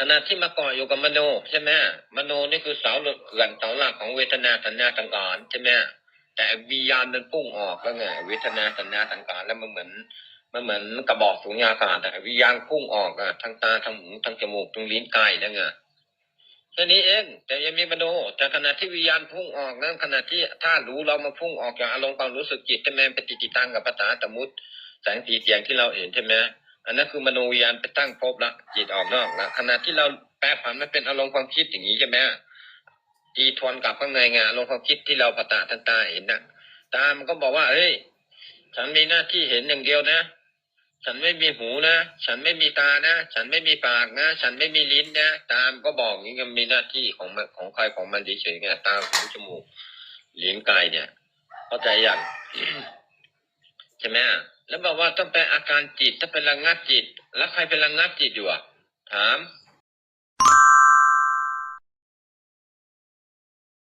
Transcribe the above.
ขณะที่มาเกาะอยู่กับมโนใช่ไหมมโนนี่คือเสาหลักเขื่อนเสาหลักของเวทนาสัญญาสังขารใช่ไหมแต่วิญญาณมันพุ่งออกแล้วไงเวทนาสัญญาสังขารแล้วมันเหมือนมันเหมือนกระบอกสุญญากาศแต่วิญญาณพุ่งออกอะทั้งตาทั้งหูทั้งจมูกทั้งลิ้นกายแล้วไงแค่นี้เองแต่ยังมีมโนแต่ขณะที่วิญญาณพุ่งออกนั้นขณะที่ถ้ารู้เรามาพุ่งออกจากอารมณ์ความรู้สึกจิตใช่ไหมป็นจิตติตังกับภาษาสมมุติแสงสีเสียงที่เราเห็นใช่ไหม อันนั้นคือมโนวิญญาณไปตั้งภพละจิตออกนอกละขณะที่เราแปลผันมันเป็นอารมณ์ความคิดอย่างนี้ใช่ไหมตีทวนกลับข้างในไงอารมณ์ความคิดที่เราประตาทันตาเห็นนะตามันก็บอกว่า เฮ้ย ฉันมีหน้าที่เห็นอย่างเดียวนะ ฉันไม่มีหูนะ ฉันไม่มีตานะ ฉันไม่มีปากนะ ฉันไม่มีลิ้นนะ ตามก็บอกอย่างนี้มันมีหน้าที่ของมันของใครของมันเฉยๆไงตาหูจมูกลิ้นกายเนี่ย เข้าใจยัง ใช่ไหมแล้วบอกว่าต้องเป็นอาการจิตถ้าเป็นระงับจิต แล้วใครเป็นระงับจิตอยู่อะถาม